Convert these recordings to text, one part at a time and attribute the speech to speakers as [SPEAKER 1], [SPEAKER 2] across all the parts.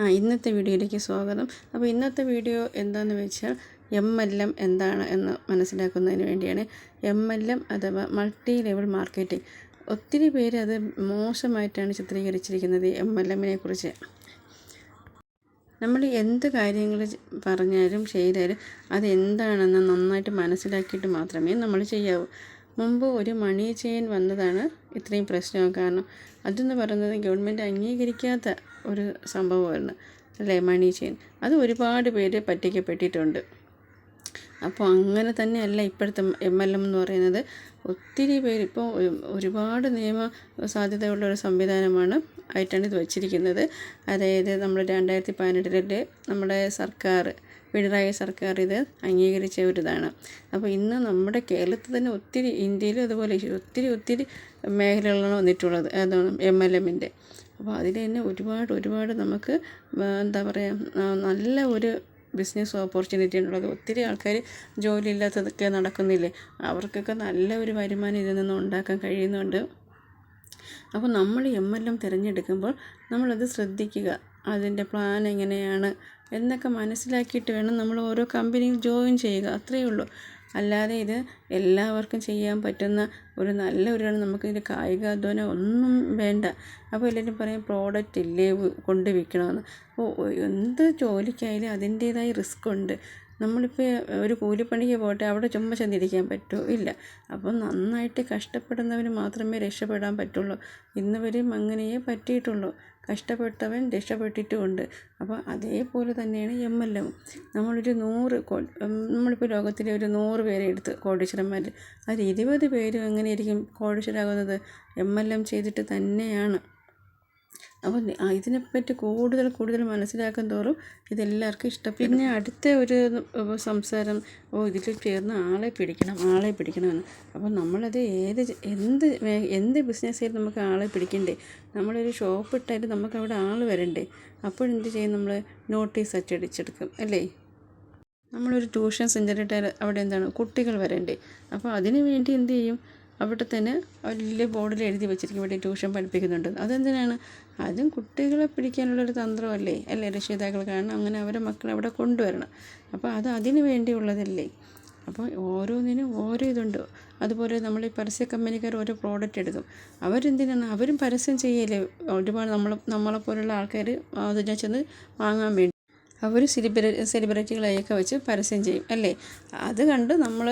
[SPEAKER 1] ആ ഇന്നത്തെ വീഡിയോയിലേക്ക് സ്വാഗതം. അപ്പോൾ ഇന്നത്തെ വീഡിയോ എന്താണെന്ന് വെച്ചാൽ എം എൽ എം എന്താണ് എന്ന് മനസ്സിലാക്കുന്നതിന് വേണ്ടിയാണ്. എം എൽ എം അഥവാ മൾട്ടി ലെവൽ മാർക്കറ്റിംഗ്. ഒത്തിരി പേര് അത് മോശമായിട്ടാണ് ചിത്രീകരിച്ചിരിക്കുന്നത് എം എൽ എമ്മിനെ കുറിച്ച്. നമ്മൾ എന്ത് കാര്യങ്ങൾ പറഞ്ഞാലും ചെയ്താലും അത് എന്താണെന്ന് നന്നായിട്ട് മനസ്സിലാക്കിയിട്ട് മാത്രമേ നമ്മൾ ചെയ്യാവൂ. മുമ്പ് ഒരു മണി ചെയിൻ വന്നതാണ് ഇത്രയും പ്രശ്നം കാരണം. അതെന്ന് പറയുന്നത് ഗവൺമെന്റ് അംഗീകരിക്കാത്ത ഒരു സംഭവമായിരുന്നു. അല്ലേ മണി ചെയിൻ? അത് ഒരുപാട് പേര് പറ്റിക്കപ്പെട്ടിട്ടുണ്ട്. അപ്പോൾ അങ്ങനെ തന്നെയല്ല ഇപ്പോഴത്തെ എം എൽ എം എന്ന് പറയുന്നത്. ഒത്തിരി പേര് ഇപ്പോൾ ഒരുപാട് നിയമ സാധ്യതയുള്ള ഒരു സംവിധാനമാണ് ആയിട്ടാണ് ഇത് വച്ചിരിക്കുന്നത്. അതായത് നമ്മൾ രണ്ടായിരത്തി പതിനെട്ടിലെ നമ്മുടെ സർക്കാർ പിണറായി സർക്കാർ ഇത് അംഗീകരിച്ച ഒരു ഇതാണ് അപ്പോൾ ഇന്ന് നമ്മുടെ കേരളത്തിൽ തന്നെ ഒത്തിരി ഇന്ത്യയിലും അതുപോലെ ഒത്തിരി ഒത്തിരി മേഖലകളാണ് വന്നിട്ടുള്ളത്. അതാണ് എം എൽ എമ്മിന്റെ. അപ്പോൾ അതിൽ തന്നെ ഒരുപാട് ഒരുപാട് നമുക്ക് എന്താ പറയുക നല്ല ഒരു ബിസിനസ് ഓപ്പർച്യൂണിറ്റി ഉള്ളത് ഒത്തിരി ആൾക്കാർ ജോലി ഇല്ലാത്തതൊക്കെ നടക്കുന്നില്ലേ? അവർക്കൊക്കെ നല്ല ഒരു വരുമാനം ഇതിൽ നിന്ന് ഉണ്ടാക്കാൻ കഴിയുന്നുണ്ട്. അപ്പോൾ നമ്മൾ എം എൽ എം തിരഞ്ഞെടുക്കുമ്പോൾ നമ്മളത് ശ്രദ്ധിക്കുക. അതിന്റെ പ്ലാൻ എങ്ങനെയാണ് എന്നൊക്കെ മനസ്സിലാക്കിയിട്ട് വേണം നമ്മൾ ഓരോ കമ്പനിയിൽ ജോയിൻ ചെയ്യുക. അത്രയേ ഉള്ളൂ. അല്ലാതെ ഇത് എല്ലാവർക്കും ചെയ്യാൻ പറ്റുന്ന ഒരു നല്ല ഒരു നമുക്ക് നമുക്കിതിന്റെ കായികാധ്വാനം ഒന്നും വേണ്ട. അപ്പോൾ എല്ലാവരും പറയും പ്രോഡക്റ്റ് ഇല്ലേ കൊണ്ട് വിൽക്കണമെന്ന്. അപ്പോൾ എന്ത് ജോലിക്കായാലും അതിന്റേതായ റിസ്ക് ഉണ്ട്. നമ്മളിപ്പോൾ ഒരു കൂലിപ്പണിക്ക് പോട്ടെ അവിടെ ചുമ്മാ ചെന്നിരിക്കാൻ പറ്റുമോ ഇല്ല. അപ്പം നന്നായിട്ട് കഷ്ടപ്പെടുന്നവന് മാത്രമേ രക്ഷപ്പെടാൻ പറ്റുള്ളൂ. ഇന്നുവരെയും അങ്ങനെയേ പറ്റിയിട്ടുള്ളൂ. കഷ്ടപ്പെട്ടവൻ രക്ഷപ്പെട്ടിട്ടുമുണ്ട്. അപ്പോൾ അതേപോലെ തന്നെയാണ് എം എൽ എവും നമ്മളൊരു നൂറ് നമ്മളിപ്പോൾ ലോകത്തിലെ ഒരു നൂറ് പേരെ എടുത്ത് കോടീശ്വരന്മാർ. അതിൽ ഇരുപത് പേരും എങ്ങനെയായിരിക്കും കോടീശ്വരാകുന്നത്? എം എൽ എം ചെയ്തിട്ട് തന്നെയാണ്. അപ്പോൾ ഇതിനെപ്പറ്റി കൂടുതൽ കൂടുതൽ മനസ്സിലാക്കും തോറും ഇതെല്ലാവർക്കും ഇഷ്ടം. പിന്നെ അടുത്ത ഒരു സംസാരം ഓ ഇതിൽ ചേർന്ന് ആളെ പിടിക്കണം ആളെ പിടിക്കണമെന്ന്. അപ്പോൾ നമ്മളത് ഏത് എന്ത് എന്ത് ബിസിനസ് ചെയ്ത് നമുക്ക് ആളെ പിടിക്കണ്ടേ? നമ്മളൊരു ഷോപ്പ് ഇട്ടായിട്ട് നമുക്ക് അവിടെ ആൾ വരണ്ടേ അപ്പോഴെന്ത് ചെയ്യും നമ്മൾ നോട്ടീസ് അച്ചടിച്ചെടുക്കും അല്ലേ? നമ്മളൊരു ട്യൂഷൻ സെന്റർ ഇട്ടാൽ അവിടെ എന്താണ്? കുട്ടികൾ വരണ്ടേ? അപ്പോൾ അതിനു വേണ്ടി എന്ത് ചെയ്യും? അവിടെ തന്നെ വലിയ ബോർഡിൽ എഴുതി വെച്ചിരിക്കും ഇവിടെ ട്യൂഷൻ പഠിപ്പിക്കുന്നുണ്ട്. അതെന്തിനാണ്? അതും കുട്ടികളെ പിടിക്കാനുള്ളൊരു തന്ത്രമല്ലേ? അല്ലേ? രക്ഷിതാക്കൾ കാരണം അങ്ങനെ അവരെ മക്കളെ അവിടെ കൊണ്ടുവരണം. അപ്പോൾ അത് അതിന് വേണ്ടിയുള്ളതല്ലേ? അപ്പോൾ ഓരോന്നിനും ഓരോ ഇതുണ്ട്. അതുപോലെ നമ്മൾ ഈ പരസ്യ കമ്പനിക്കാർ ഓരോ പ്രോഡക്റ്റ് എടുക്കും. അവരെന്തിനാണ്? അവരും പരസ്യം ചെയ്യല്ലേ ഒരുപാട് നമ്മൾ നമ്മളെപ്പോലുള്ള ആൾക്കാർ അതിനെ ചെന്ന് വാങ്ങാൻ വേണ്ടി. അവർ സെലിബ്രിറ്റി സെലിബ്രിറ്റികളെയൊക്കെ വെച്ച് പരസ്യം ചെയ്യും അല്ലേ? അത് കണ്ട് നമ്മൾ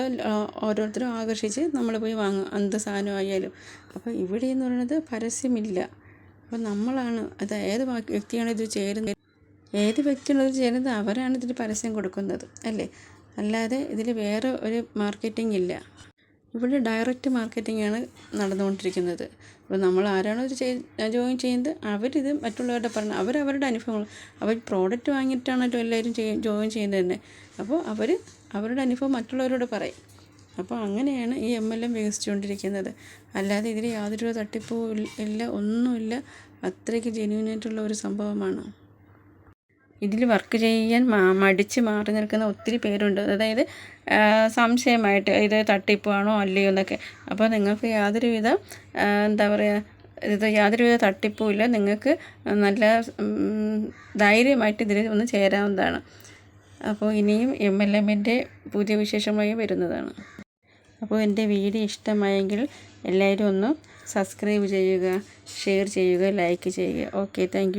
[SPEAKER 1] ഓരോരുത്തരും ആകർഷിച്ച് നമ്മൾ പോയി വാങ്ങും എന്ത് സാധനമായാലും. അപ്പോൾ ഇവിടെ എന്ന് പറയുന്നത് പരസ്യമില്ല. അപ്പോൾ നമ്മളാണ് അത് ഏത് വ്യക്തിയാണ് ഇത് ചേരുന്നത്? ഏത് വ്യക്തിയാണ് ഇത് ചേരുന്നത് അവരാണ് ഇതിന് പരസ്യം കൊടുക്കുന്നത് അല്ലേ? അല്ലാതെ ഇതിൽ വേറെ ഒരു മാർക്കറ്റിംഗ് ഇല്ല. ഇവിടെ ഡയറക്റ്റ് മാർക്കറ്റിംഗ് ആണ് നടന്നുകൊണ്ടിരിക്കുന്നത്. അപ്പോൾ നമ്മൾ ആരാണോ ഇത് ജോയിൻ ചെയ്യുന്നത് അവരിത് മറ്റുള്ളവരുടെ പറഞ്ഞ് അവരവരുടെ അനുഭവങ്ങൾ അവർ പ്രോഡക്റ്റ് വാങ്ങിയിട്ടാണല്ലോ എല്ലാവരും ജോയിൻ ചെയ്യുന്നത് തന്നെ. അപ്പോൾ അവർ അവരുടെ അനുഭവം മറ്റുള്ളവരോട് പറയും. അപ്പോൾ അങ്ങനെയാണ് ഈ എം എൽ എം വികസിച്ചുകൊണ്ടിരിക്കുന്നത്. അല്ലാതെ ഇതിൽ യാതൊരു തട്ടിപ്പും ഇല്ല ഒന്നുമില്ല. അത്രയ്ക്ക് ജെന്യൂനായിട്ടുള്ള ഒരു സംഭവമാണ്. ഇതിൽ വർക്ക് ചെയ്യാൻ മടിച്ച് മാറി നിൽക്കുന്ന ഒത്തിരി പേരുണ്ട്. അതായത് സംശയമായിട്ട് ഇത് തട്ടിപ്പാണോ അല്ലയോ എന്നൊക്കെ. അപ്പോൾ നിങ്ങൾക്ക് യാതൊരുവിധ എന്താ പറയുക ഇത് യാതൊരുവിധ തട്ടിപ്പും ഇല്ല. നിങ്ങൾക്ക് നല്ല ധൈര്യമായിട്ട് ഇതിൽ ഒന്ന് ചേരാവുന്നതാണ്. അപ്പോൾ ഇനിയും എം എൽ എമ്മിന്റെ പുതിയ വിശേഷമായി വരുന്നതാണ്. അപ്പോൾ എന്റെ വീഡിയോ ഇഷ്ടമായെങ്കിൽ എല്ലാവരും ഒന്ന് സബ്സ്ക്രൈബ് ചെയ്യുക ഷെയർ ചെയ്യുക ലൈക്ക് ചെയ്യുക. Okay thank